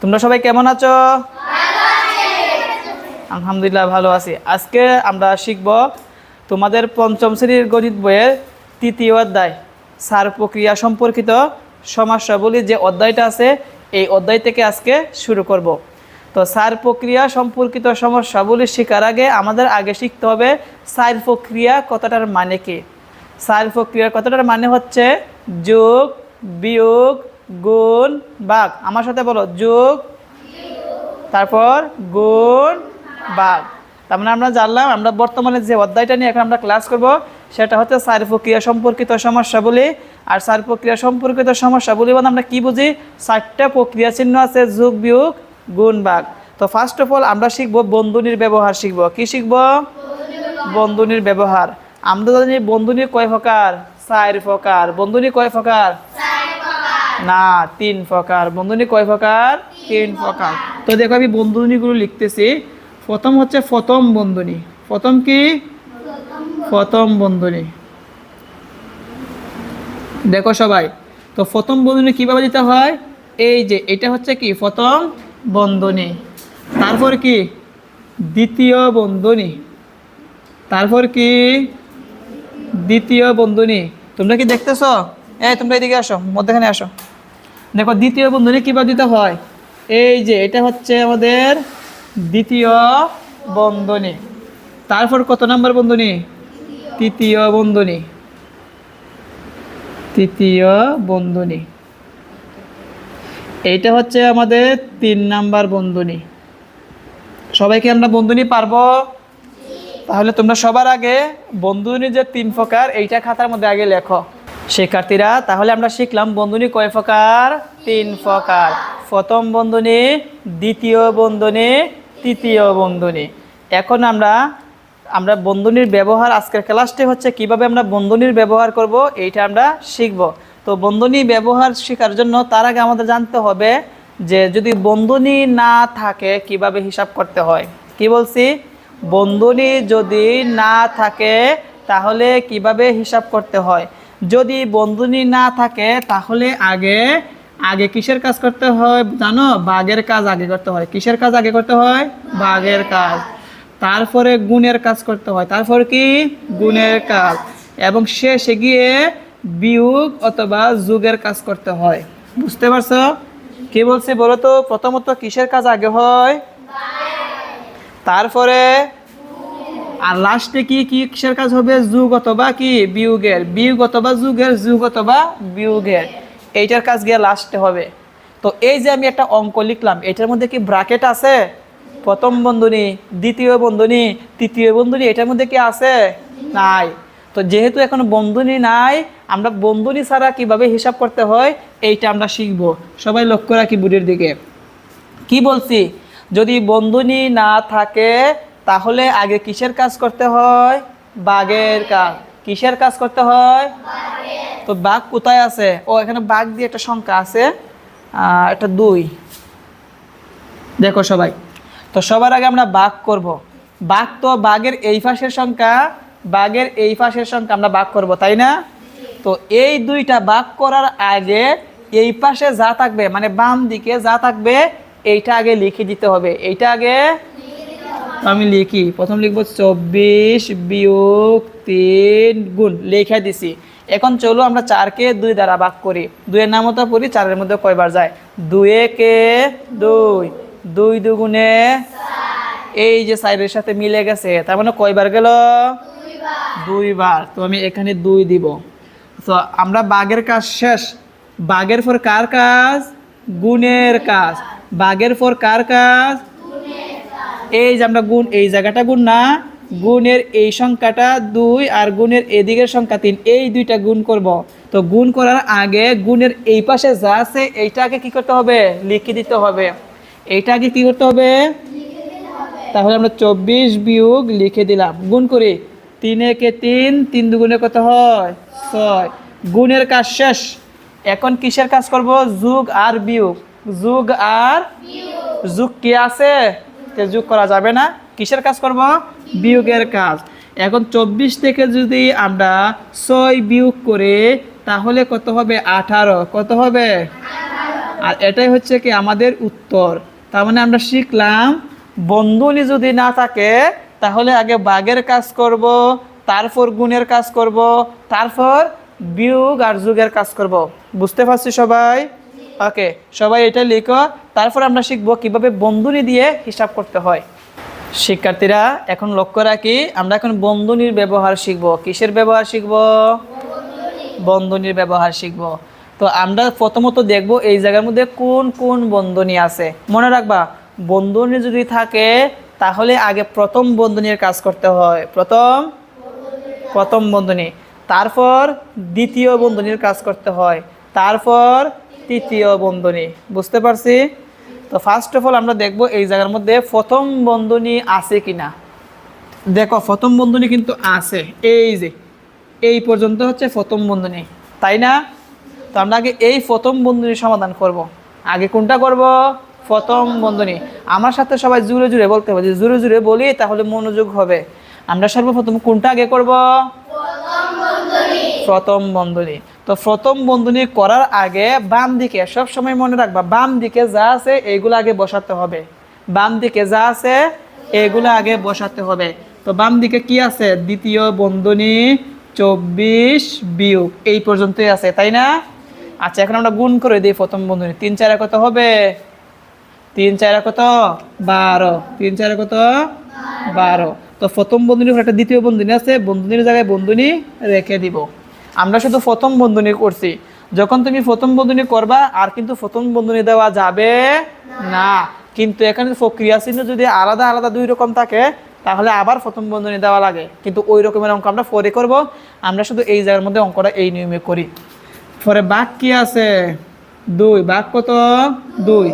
তোমরা সবাই কেমন আছো? আলহামদুলিল্লাহ ভালো আছি। আজকে আমরা শিখব তোমাদের পঞ্চম শ্রেণির গণিত বইয়ের তৃতীয় অধ্যায়। সার প্রক্রিয়া সম্পর্কিত সমস্যাবলী যে অধ্যায়টা আছে, এই অধ্যায় থেকে আজকে শুরু করব। তো সার প্রক্রিয়া সম্পর্কিত সমস্যাবলী শেখার আগে আমাদের আগে শিখতে হবে সার প্রক্রিয়া কথাটার মানে কি? সার প্রক্রিয়ার কথাটার মানে হচ্ছে যোগ, বিয়োগ গুণ বাঘ। আমার সাথে বলো, যোগ। তারপর গুণ বাঘ। তার মানে আমরা জানলাম, আমরা বর্তমানে যে অধ্যায়টা নিয়ে এখন আমরা ক্লাস করব, সেটা হচ্ছে সার প্রক্রিয়া সম্পর্কিত সমস্যাবলী আর সার প্রক্রিয়া সম্পর্কিত সমস্যাবলী মানে আমরা কি বুঝি? চারটা প্রক্রিয়া চিহ্ন আছে, যোগ, বিয়োগ, গুণ ভাগ তো ফার্স্ট অফ অল আমরা শিখব বন্ধনীর ব্যবহার শিখব। কি শিখব? বন্ধনীর ব্যবহার। আমরা জানি বন্ধনীর কয় প্রকার? চার প্রকার। বন্ধনী কয় প্রকার? না তিন প্রকার। বন্ধনী কয় প্রকার? তিন প্রকার। তো দেখো আমি বন্ধনীগুলো লিখতেছি। প্রথম হচ্ছে প্রথম বন্ধনী। প্রথম কি? প্রথম বন্ধনী। দেখো সবাই তো প্রথম বন্ধনী কীভাবে দিতে হয়? এই যে এটা হচ্ছে কি? প্রথম বন্ধনী। তারপর কি? দ্বিতীয় বন্ধনী। তারপর কি? দ্বিতীয় বন্ধনী। তোমরা কি দেখতেছ? এই, তোমরা এদিকে আসো, মধ্যখানে আসো। দেখো, দ্বিতীয় বন্ধনী কীভাবে দিতে হয়? এই যে, এটা হচ্ছে আমাদের দ্বিতীয় বন্ধনী। তারপর কত নাম্বার বন্ধনী? তৃতীয় বন্ধনী। তৃতীয় বন্ধনী। এইটা হচ্ছে আমাদের তিন নাম্বার বন্ধনী। সবাইকে আমরা বন্ধনী পারব? তাহলে তোমরা সবার আগে বন্ধুনি যে তিন প্রকার, এইটা খাতার মধ্যে আগে লেখো। শিক্ষার্থীরা, তাহলে আমরা শিখলাম বন্ধনী কয় প্রকার? তিন প্রকার। প্রথম বন্ধনী, দ্বিতীয় বন্ধনী, তৃতীয় বন্ধনী। এখন আমরা আমরা বন্ধনীর ব্যবহার আজকের ক্লাসটি হচ্ছে কীভাবে আমরা বন্ধনীর ব্যবহার করব, এইটা আমরা শিখব। তো বন্ধনী ব্যবহার শেখার জন্য তার আগে আমাদের জানতে হবে যে যদি বন্ধনী না থাকে, কীভাবে হিসাব করতে হয়? কি বলছি? বন্ধনী যদি না থাকে, তাহলে কীভাবে হিসাব করতে হয়? যদি বন্ধনী না থাকে, তাহলে আগে আগে কিসের কাজ করতে হয় জানো? বাঘের কাজ আগে করতে হয়। কিসের কাজ আগে করতে হয়? বাঘের কাজ। তারপরে গুণের কাজ করতে হয়। তারপর কি? গুণের কাজ। এবং শেষে গিয়ে বিয়োগ অথবা যুগের কাজ করতে হয়। বুঝতে পারছ? কি বলছি বলো তো? প্রথমত কিসের কাজ আগে হয়? তারপরে আর লাস্টে কি কি, কিসের কাজ হবে? যুগ অথবা কি? বিয়োগের। বিয়োগ অথবা যুগের, যুগ অথবা বিয়োগের। এইটার কাজ গিয়ে লাস্টে হবে। তো এই যে আমি একটা অঙ্ক লিখলাম, এটার মধ্যে কি ব্রাকেট আছে? প্রথম বন্ধনী, দ্বিতীয় বন্ধনী, তৃতীয় বন্ধনী, এটার মধ্যে কি আছে? নাই। তো যেহেতু এখন বন্ধনী নাই, আমরা বন্ধনী ছাড়া কীভাবে হিসাব করতে হয়? এইটা আমরা শিখব। সবাই লক্ষ্য রাখি বুড়ির দিকে। কি বলছি? যদি বন্ধনী না থাকে তাহলে আগে কিসের কাজ করতে হয়? বাঘের কাজ কিসের কাজ করতে হয়? তো বাঘ কোথায় আছে? ও, এখানে বাঘ দিয়ে একটা সংখ্যা আছে এটা দুই। দেখো সবাই। তো সবার আগে আমরা বাঘ করব। বাঘ তো বাঘের এই পাশের সংখ্যা, বাঘের এই পাশের সংখ্যা আমরা বাঘ করব, তাই না? তো এই দুইটা বাঘ করার আগে এই পাশে যা থাকবে মানে বাম দিকে যা থাকবে, এইটা আগে লিখে দিতে হবে। এইটা আগে তো আমি লিখি। প্রথম লিখব চব্বিশ বিয়োগ তিন গুণ, লেখা দিছি। এখন চলো আমরা চারকে দুই দ্বারা ভাগ করি। দুইয়ের নামতা পড়ি, চারের মধ্যে কয়বার যায়? দুয়ে কে দুই দুই দুগুণে এই যে সাইডের সাথে মিলে গেছে, তার মানে কয়বার গেল? দুইবার। তো আমি এখানে দুই দিব। তো আমরা বাঘের কাজ শেষ। বাঘের পর কার কাজ? গুণের কাজ। বাঘের পর কার কাজ? এই যে আমরা গুণ, এই জায়গাটা গুণ না, গুণের এই সংখ্যাটা দুই আর গুণের এদিকের সংখ্যা তিন, এই দুইটা গুণ করব। তো গুণ করার আগে গুণের এই পাশে যা আছে, এইটাকে কি করতে হবে? লিখে দিতে হবে। এইটা আগে কি করতে হবে? তাহলে আমরা চব্বিশ বিয়োগ লিখে দিলাম। গুণ করি। তিন একে তিন তিন দুগুণে কত হয়? ছয়। গুণের কাজ শেষ। এখন কিসের কাজ করব? যুগ আর বিয়োগ। যুগ আর যুগ কি আছে? তে যোগ করা যাবে না। কিসের কাজ করব? বিয়োগের কাজ। এখন চব্বিশ থেকে যদি আমরা ছয় বিয়োগ করে, তাহলে কত হবে? আঠারো। কত হবে? আর এটাই হচ্ছে কি আমাদের উত্তর। তার মানে আমরা শিখলাম, বন্ধনী যদি না থাকে, তাহলে আগে বাঘের কাজ করব, তারপর গুণের কাজ করব, তারপর বিয়োগ আর যুগের কাজ করব। বুঝতে পারছি সবাই? ওকে, সবাই এটা লিখো। তারপর আমরা শিখব কীভাবে বন্ধনী দিয়ে হিসাব করতে হয়। শিক্ষার্থীরা, এখন লক্ষ্য রাখি, আমরা এখন বন্ধনীর ব্যবহার শিখব। কিসের ব্যবহার শিখব? বন্ধনীর ব্যবহার শিখব। তো আমরা প্রথমত দেখব এই জায়গার মধ্যে কোন কোন বন্ধনী আছে। মনে রাখবা, বন্ধনী যদি থাকে, তাহলে আগে প্রথম বন্ধনীর কাজ করতে হয়। প্রথম? প্রথম বন্ধনী। তারপর দ্বিতীয় বন্ধনীর কাজ করতে হয়। তারপর তৃতীয় বন্ধনী। বুঝতে পারছি? তো ফার্স্ট অফ অল আমরা দেখব এই জায়গার মধ্যে প্রথম বন্ধনী আছে কিনা। দেখো, প্রথম বন্ধনী কিন্তু আছে। এই যে, এই পর্যন্ত হচ্ছে প্রথম বন্ধনী, তাই না? তো আমরা আগে এই প্রথম বন্ধনীর সমাধান করব। আগে কোনটা করব? প্রথম বন্ধনী। আমার সাথে সবাই জুড়ে জুড়ে বলতে হবে, যে জুড়ে জুড়ে বলি তাহলে মনোযোগ হবে। আমরা সর্বপ্রথম কোনটা আগে করব? প্রথম বন্ধনী তো প্রথম বন্ধনী করার আগে বাম দিকে সব সময় মনে রাখবা, বাম দিকে যা আছে এইগুলো আগে বসাতে হবে। বাম দিকে যা আছে এগুলো আগে বসাতে হবে। তো বাম দিকে কি আছে? দ্বিতীয় বন্ধনী চব্বিশ বিয়োগ, এই পর্যন্তই আছে, তাই না? আচ্ছা এখন আমরা গুণ করে দিই প্রথম বন্ধনী তিন চারে কত হবে? তিন চারে কত? বারো। তিন চারে কত? বারো। তো প্রথম বন্ধনী একটা দ্বিতীয় বন্ধনী আছে, বন্ধনীর জায়গায় বন্ধনী রেখে দিব। আমরা শুধু প্রথম বন্ধনী করছি। যখন তুমি প্রথম বন্ধনী করবা, আর কিন্তু প্রথম বন্ধনী দেওয়া যাবে না। কিন্তু এখানে প্রক্রিয়া চিহ্ন যদি আলাদা আলাদা দুই রকম থাকে, তাহলে আবার প্রথম বন্ধনী দেওয়া লাগে। কিন্তু ওই রকমের অঙ্ক আমরা পরে করব। আমরা শুধু এই জায়গার মধ্যে অঙ্কটা এই নিয়মে করি। পরে বাঘ কি আছে? দুই। বাঘ কত? দুই।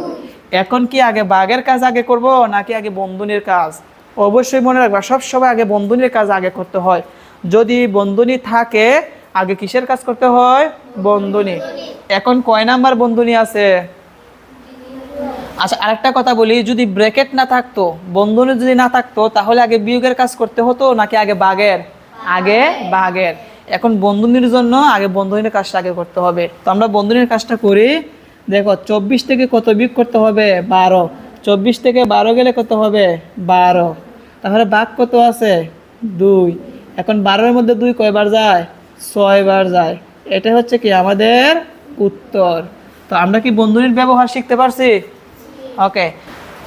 এখন কি আগে বাঘের কাজ আগে করব, নাকি আগে বন্ধনীর কাজ? অবশ্যই মনে রাখবা, সব সময় আগে বন্ধনীর কাজ আগে করতে হয়। যদি বন্ধনী থাকে, আগে কিসের কাজ করতে হয়? বন্ধনী। এখন কয় নাম্বার বন্ধনী আছে? আচ্ছা আরেকটা কথা বলি, যদি ব্র্যাকেট না থাকতো, বন্ধনী যদি না থাকতো, তাহলে আগে বিয়োগের কাজ করতে হতো, নাকি আগে বাঘের আগে বাঘের এখন বন্ধনীর জন্য আগে বন্ধনীর কাজটা আগে করতে হবে। তো আমরা বন্ধনীর কাজটা করি, দেখো, চব্বিশ থেকে কত বিয়োগ করতে হবে? বারো। চব্বিশ থেকে বারো গেলে কত হবে? বারো। তাহলে বাঘ কত আছে? দুই। এখন বারোর মধ্যে দুই কয়বার যায়? ছয়বার যায়। এটা হচ্ছে কি আমাদের উত্তর। তো আমরা কি বন্ধনীর ব্যবহার শিখতে পারছি? ওকে।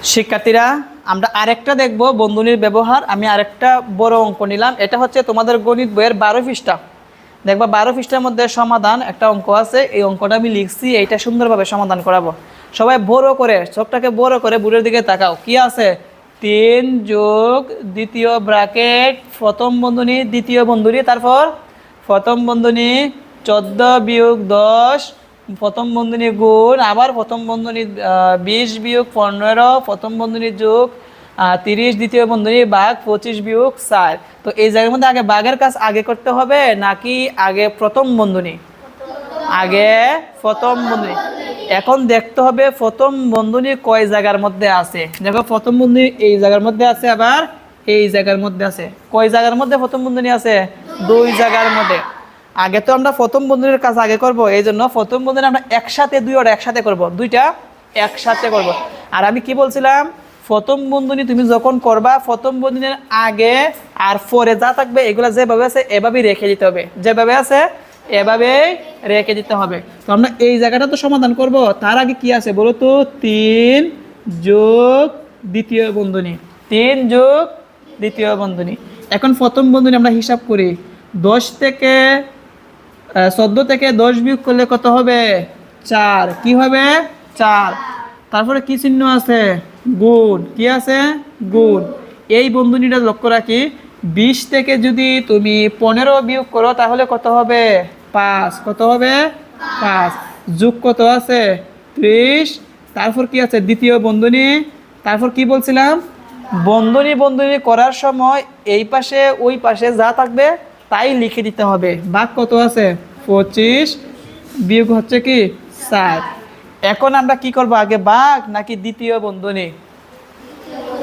শিক্ষার্থীরা, আমরা আরেকটা দেখব বন্ধনীর ব্যবহার। আমি আরেকটা বড় অঙ্ক নিলাম। এটা হচ্ছে তোমাদের গণিত বইয়ের বারো পৃষ্ঠা। দেখবা বারো পৃষ্ঠার মধ্যে সমাধান একটা অঙ্ক আছে। এই অঙ্কটা আমি লিখছি, এইটা সুন্দরভাবে সমাধান করাবো। সবাই বড় করে, চোখটাকে বড় করে বুড়ের দিকে তাকাও। কি আছে? তিন যোগ দ্বিতীয় ব্র্যাকেট, প্রথম বন্ধনী, দ্বিতীয় বন্ধনী, তারপর প্রথম বন্ধনী চোদ্দ বিয়োগ দশ, প্রথম বন্ধনী গুণ, আবার প্রথম বন্ধনী বিশ বিয়োগ পনেরো, প্রথম বন্ধনী যোগ তিরিশ, দ্বিতীয় বন্ধনী বাঘ, পঁচিশ বিয়োগ চার তো এই জায়গার মধ্যে আগে বাঘের কাজ আগে করতে হবে নাকি আগে প্রথম বন্ধনী? আগে প্রথম বন্ধনী। এখন দেখতে হবে প্রথম বন্ধনী কয় জায়গার মধ্যে আছে। দেখো প্রথম বন্ধনী এই জায়গার মধ্যে আছে, আবার এই জায়গার মধ্যে আছে। কয় জায়গার মধ্যে প্রথম বন্ধনী আছে? দুই জায়গার মধ্যে। আগে তো আমরা প্রথম বন্ধনীর কাজ আগে করব, এই জন্য প্রথম বন্ধনী আমরা একসাথে দুই ওটা একসাথে করব, দুইটা একসাথে করব। আর আমি কি বলছিলাম? প্রথম বন্ধনী তুমি যখন করবা, প্রথম বন্ধনীর আগে আর পরে যা থাকবে, এগুলো যেভাবে আছে, এভাবেই রেখে দিতে হবে। যেভাবে আছে এভাবেই রেখে দিতে হবে। তো আমরা এই জায়গাটা তো সমাধান করব। তার আগে কি আছে বলো তো? তিন যোগ দ্বিতীয় বন্ধনী। তিন যোগ দ্বিতীয় বন্ধনী। এখন প্রথম বন্ধনী আমরা হিসাব করি। দশ থেকে চোদ্দ থেকে দশ বিয়োগ করলে কত হবে? চার। কি হবে? চার। তারপরে কি চিহ্ন আছে? গুণ। কি আছে? গুণ। এই বন্ধনীটা লক্ষ্য রাখি। বিশ থেকে যদি তুমি পনেরো বিয়োগ করো তাহলে কত হবে? পাঁচ, কত হবে? পাঁচ। যুগ কত আছে? ত্রিশ। তারপর কি আছে? দ্বিতীয় বন্ধনী। তারপর কি বলছিলাম? বন্ধনী বন্ধনী করার সময় এই পাশে, ওই পাশে যা থাকবে, তাই লিখে দিতে হবে। বাঘ কত আছে? পঁচিশ। বিয়োগ হচ্ছে কি? ষাট এখন আমরা কি করব আগে বাঘ নাকি দ্বিতীয় বন্ধনী?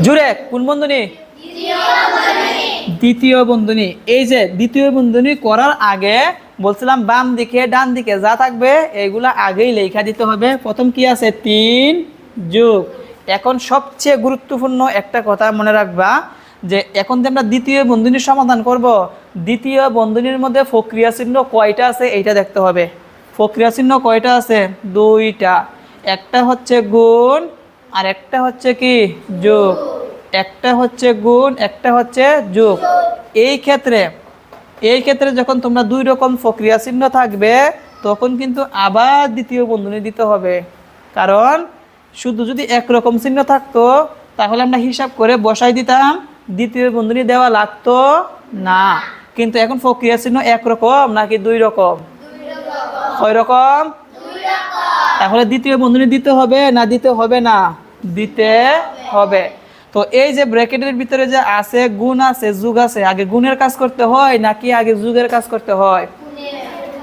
জুড়ে, কোন বন্ধনী। দ্বিতীয় বন্ধনী। এই যে দ্বিতীয় বন্ধনী করার আগে বলছিলাম, বাম দিকে, ডান দিকে যা থাকবে এইগুলা আগেই লেখা দিতে হবে। প্রথম কি আছে? তিন যোগ। এখন সবচেয়ে গুরুত্বপূর্ণ একটা কথা মনে রাখবা, যে এখন যে আমরা দ্বিতীয় বন্ধনীর সমাধান করব, দ্বিতীয় বন্ধনীর মধ্যে প্রক্রিয়া চিহ্ন কয়টা আছে এইটা দেখতে হবে। প্রক্রিয়া চিহ্ন কয়টা আছে? দুইটা। একটা হচ্ছে গুণ, আর একটা হচ্ছে কি? যোগ। একটা হচ্ছে গুণ, একটা হচ্ছে যোগ। এই ক্ষেত্রে এই ক্ষেত্রে যখন তোমরা দুই রকম প্রক্রিয়া চিহ্ন থাকবে, তখন কিন্তু আবার দ্বিতীয় বন্ধনী দিতে হবে। কারণ শুধু যদি একরকম চিহ্ন থাকতো, তাহলে আমরা হিসাব করে বসাই দিতাম, দ্বিতীয় বন্ধনী দেওয়া লাগতো না। কিন্তু এখন প্রক্রিয়া চিহ্ন একরকম নাকি দুই রকম? কয় রকম? তাহলে দ্বিতীয় বন্ধনী দিতে হবে না দিতে হবে না? দিতে হবে। তো এই যে ব্র্যাকেটের ভিতরে যে আছে, গুণ আছে, যুগ আছে, আগে গুণের কাজ করতে হয় নাকি আগে যুগের কাজ করতে হয়?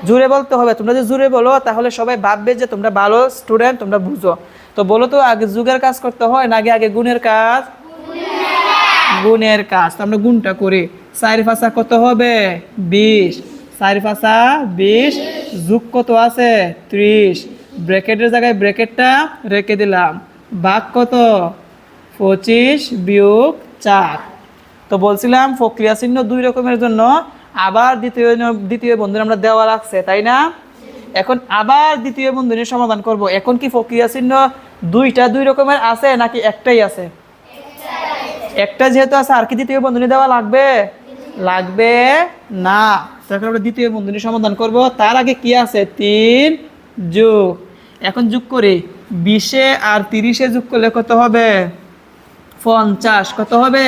জুড়ে বলতে হবে। তোমরা যে জুড়ে বলো, তাহলে সবাই ভাববে যে তোমরা ভালো স্টুডেন্ট তোমরা বুঝো। তো বলো তো, আগে যুগের কাজ করতে হয় নাকি আগে গুণের কাজ? গুণের কাজ। তো আমরা গুণটা করি। চার ফাঁসা কত হবে? বিশ। চার ফাঁসা বিশ। যুগ কত আছে? ত্রিশ। ব্র্যাকেটের জায়গায় ব্র্যাকেটটা রেখে দিলাম। বাঘ কত? পঁচিশ বিয়োগ চার। তো বলছিলাম প্রক্রিয়া চিহ্ন দুই রকমের জন্য। আবার দ্বিতীয় দ্বিতীয় বন্ধনী আমরা দেওয়া লাগছে, তাই না? এখন আবার দ্বিতীয় বন্ধনীর সমাধান করব। এখন কি প্রক্রিয়া চিহ্ন দুইটা দুই রকমের আছে নাকি একটাই আছে? একটা যেহেতু আছে, আর কি দ্বিতীয় বন্ধনী দেওয়া লাগবে? লাগবে না। তখন আমরা দ্বিতীয় বন্ধনী সমাধান করব। তার আগে কি আছে? তিন যোগ। এখন যোগ করি। বিশে আর তিরিশে যোগ করলে কত হবে? পঞ্চাশ। কত হবে?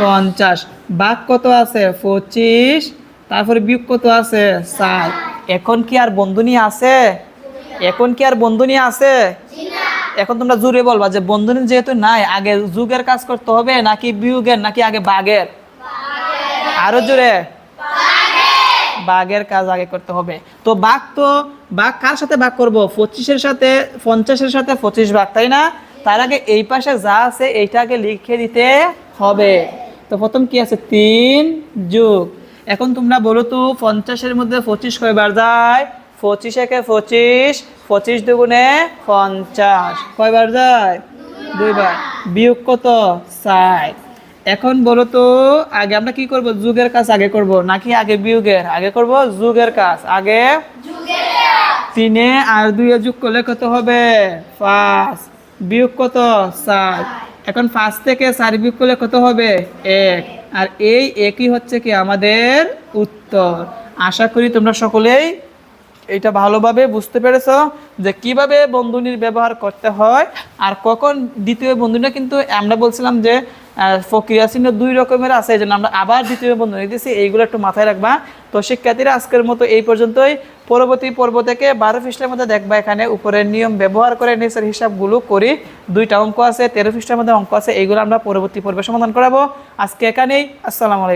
পঞ্চাশ। বাঘ কত আছে? পঁচিশ। তারপরে বিয়োগ কত আছে? ষাট। এখন কি আর বন্ধনী আছে? এখন কি আর বন্ধনী আছে? এখন তোমরা জুড়ে বলবা যে বন্ধনী যেহেতু নাই আগে যুগের কাজ করতে হবে নাকি বিয়োগের নাকি আগে বাঘের? আরও জোরে। বাঘের কাজ আগে করতে হবে। তো বাঘ তো বাঘ কার সাথে বাঘ করব? পঁচিশের সাথে পঞ্চাশের সাথে পঁচিশ ভাগ তাই না? তার আগে এই পাশে যা আছে এইটা আগে লিখে দিতে হবে। তো প্রথম কি আছে? তিন যুগ। এখন তোমরা বলো তো পঞ্চাশের মধ্যে পঁচিশ কয়বার যায়? পঁচিশ একে পঁচিশ পঁচিশ দুগুণে পঞ্চাশ। কয়বার যায়? দুইবার। বিয়োগ কত? ষাট। এখন বলো তো আগে আমরা কি করব? যুগের কাজ আগে করব নাকি আগে বিয়োগের? আগে করব যুগের কাজ। আগে তিনে আর দুইয়ে যোগ করলে কত হবে? পাঁচ। বিয়োগ কত? চার। এখন পাঁচ থেকে চার বিয়োগ করলে কত হবে? এক। আর এই একই হচ্ছে কি আমাদের উত্তর। আশা করি তোমরা সকলেই এটা ভালোভাবে বুঝতে পেরেছ যে কীভাবে বন্ধনীর ব্যবহার করতে হয় আর কখন দ্বিতীয় বন্ধনীটা কিন্তু আমরা বলছিলাম যে প্রক্রিয়া চিহ্ন দুই রকমের আছে, এই জন্য আমরা আবার দ্বিতীয় বন্ধনী দিচ্ছি এইগুলো একটু মাথায় রাখবা। তো শিক্ষার্থীরা আজকের মতো এই পর্যন্তই। পরবর্তী পর্ব থেকে বারো ফিস্টের মধ্যে দেখবা এখানে উপরের নিয়ম ব্যবহার করে নিচের হিসাবগুলো করি। দুইটা অঙ্ক আছে, তেরো ফিস্টের মধ্যে অঙ্ক আছে, এইগুলো আমরা পরবর্তী পর্বে সমাধান করাবো। আজকে এখানেই, আসসালামু আলাইকুম।